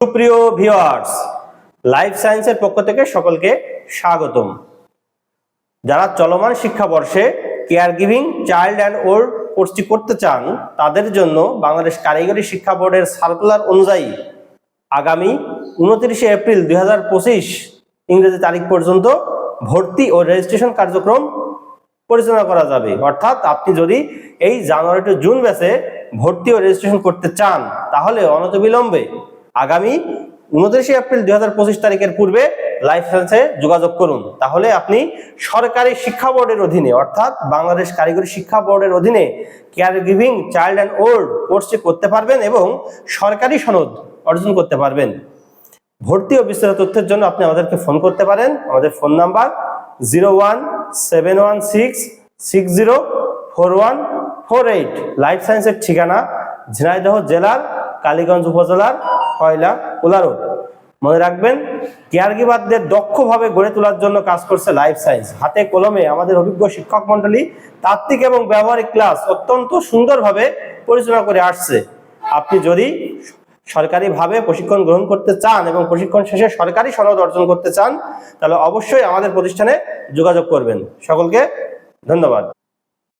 সুপ্রিয় viewers, life সায়েন্সের পক্ষ থেকে সকলকে স্বাগতম। যারা চলমান শিক্ষাবর্ষে care giving child and old কোর্সটি করতে চান, তাদের জন্য বাংলাদেশ কারিগরি শিক্ষা বোর্ডের সার্কুলার অনুযায়ী আগামী উনত্রিশে এপ্রিল দুই হাজার পঁচিশ ইংরেজি তারিখ পর্যন্ত ভর্তি ও রেজিস্ট্রেশন কার্যক্রম পরিচালনা করা যাবে। অর্থাৎ আপনি যদি এই জানুয়ারি টু জুন ব্যাচে ভর্তি ও রেজিস্ট্রেশন করতে চান, তাহলে অনতবিলম্বে আগামী উনত্রিশে এপ্রিল দুই হাজার পঁচিশ তারিখের পূর্বে লাইফ সায়েন্সে যোগাযোগ করুন। তাহলে আপনি সরকারি শিক্ষা বোর্ডের অধীনে, অর্থাৎ বাংলাদেশ কারিগরি শিক্ষা বোর্ডের অধীনে care giving child and old কোর্সটি করতে পারবেন এবং সরকারি সনদ অর্জন করতে পারবেন। ভর্তি ও বিস্তারিত তথ্যের জন্য আপনি আমাদেরকে ফোন করতে পারেন। আমাদের phone number zero one seven one six six zero four one four eight. Life সায়েন্সের ঠিকানা ঝিনাইদহ জেলার কালীগঞ্জ উপজেলার কয়লা কোলা রোড মনে রাখবেন কেয়ারগিভারদের দক্ষভাবে গড়ে তোলার জন্য কাজ করছে লাইফ সায়েন্স হাতে কলমে আমাদের অভিজ্ঞ শিক্ষক মন্ডলী তাত্ত্বিক এবং ব্যবহারিক ক্লাস অত্যন্ত সুন্দরভাবে পরিচালনা করে আসছে। আপনি যদি সরকারিভাবে প্রশিক্ষণ গ্রহণ করতে চান এবং প্রশিক্ষণ শেষে সরকারি সনদ অর্জন করতে চান, তাহলে অবশ্যই আমাদের প্রতিষ্ঠানে যোগাযোগ করবেন। সকলকে ধন্যবাদ।